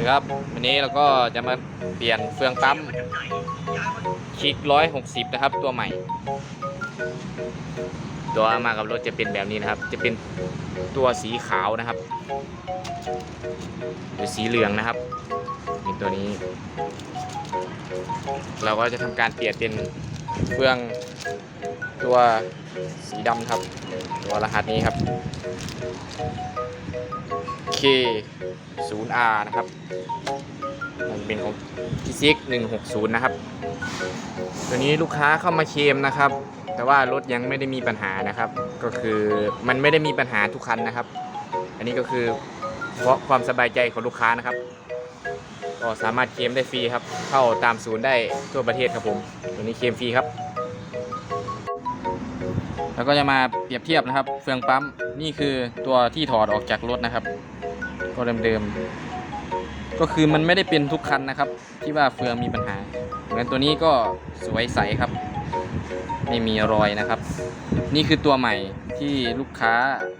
นะครับวันนี้เราก็จะมาเปลี่ยนเฟืองปั๊มคิกร้อยหกสิบนะครับ ตัวใหม่ ตัวมากับรถจะเป็นแบบนี้นะครับ จะเป็นตัวสีขาวนะครับหรือสีเหลืองนะครับนี่ตัวนี้ เราก็จะทำการเปลี่ยนเป็นเฟืองตัวสีดำครับ ตัวรหัสนี้ครับ K 0 R นะครับมันเป็นของพิซิก160 นะครับ ตัวนี้ลูกค้าเข้ามาเคมนะครับ แต่ว่ารถยังไม่ได้มีปัญหานะครับ ก็คือมันไม่ได้มีปัญหาทุกคันนะครับ อันนี้ก็คือเพราะความสบายใจของลูกค้านะครับ ก็สามารถเคมได้ฟรีครับ เข้าตามศูนย์ได้ทั่วประเทศครับผม ตัวนี้เคมฟรีครับ แล้วก็จะมาเปรียบเทียบนะครับ เฟืองปั๊มนี่คือตัวที่ถอดออกจากรถนะครับ ก็เดิมๆก็คือมันไม่ได้เป็นทุกคันนะครับ ที่ว่าเฟืองมีปัญหาเหมือนตัวนี้ก็สวยใสครับ ไม่มีรอยนะครับ นี่คือตัวใหม่ที่ลูกค้า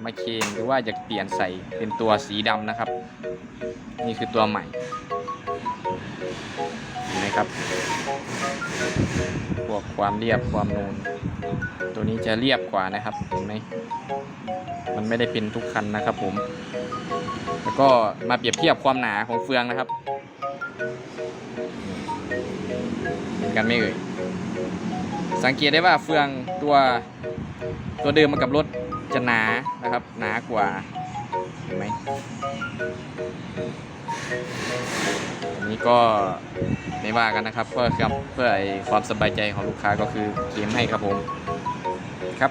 มาเคลมหรือว่าอยากเปลี่ยนใส่เป็นตัวสีดำนะครับ นี่คือตัวใหม่เห็นไหมครับ วกความเรียบความนูน ตัวนี้จะเรียบกว่านะครับเห็นไหมมันไม่ได้เป็นทุกคันนะครับผม แล้วก็มาเปรียบเทียบความหนาของเฟืองนะครับเหมือนกันไหม่เอ่ยสังเกตได้ว่าเฟืองตัวตัวเดิมมากับรถจะหนานะครับ หนากว่าเห็นไหม นี้ก็ไม่ว่ากันนะครับ เพื่อครับเพื่อความสบายใจของลูกค้าก็คือเคลมให้ครับผมครับ